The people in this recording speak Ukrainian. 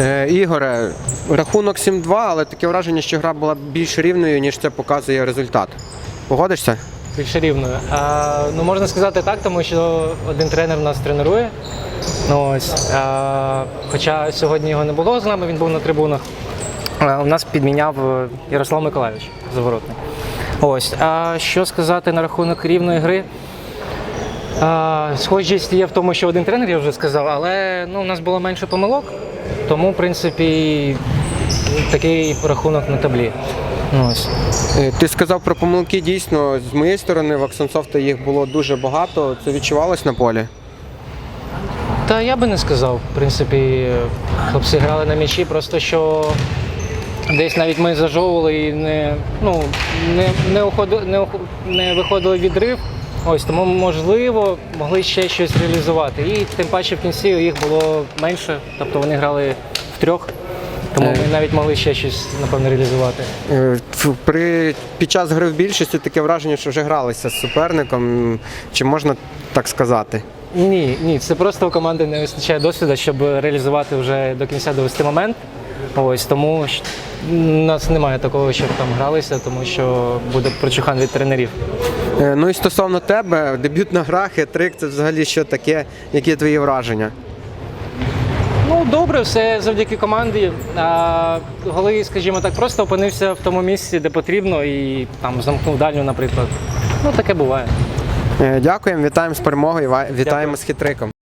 Е, Ігоре, рахунок 7-2, але таке враження, що гра була більш рівною, ніж це показує результат. Погодишся? більше рівною. А, ну можна сказати так, тому що один тренер нас тренує. Ну, ось, а, хоча сьогодні його не було з нами, він був на трибунах. А, у нас підміняв е, Ярослав Миколайович заворотний. Ось. А що сказати на рахунок рівної гри? А, схожість є в тому, що один тренер, я вже сказав, але ну, у нас було менше помилок, тому, в принципі, такий рахунок на таблі. Ну, ось. Е, Ти сказав про помилки. Дійсно, з моєї сторони, в Аксонсофта їх було дуже багато. Це відчувалось на полі. Та я би не сказав. В принципі, хлопці грали на м'ячі, просто що десь навіть ми зажовували і не, ну, не, не, уходи, не, не виходили відрив. Ось тому, можливо, могли ще щось реалізувати. І тим паче в кінці їх було менше, тобто вони грали втрьох, тому ми навіть могли ще щось, напевно, реалізувати. Е, При, під час гри в більшості таке враження, що вже гралися з суперником. Чи можна так сказати? Ні, ні, це просто у команди не вистачає досвіду, щоб реалізувати вже до кінця довести момент. Ось тому у нас немає такого, щоб там гралися, тому що буде прочухан від тренерів. Е, Ну і стосовно тебе, дебютна гра, хитрик, це взагалі що таке? Які твої враження? Ну добре, все завдяки команді. А, голи, скажімо так, просто опинився в тому місці, де потрібно, і там замкнув дальню, наприклад. Ну таке буває. Е, Дякуємо, вітаємо з перемогою, вітаємо Дякую. з хитриком.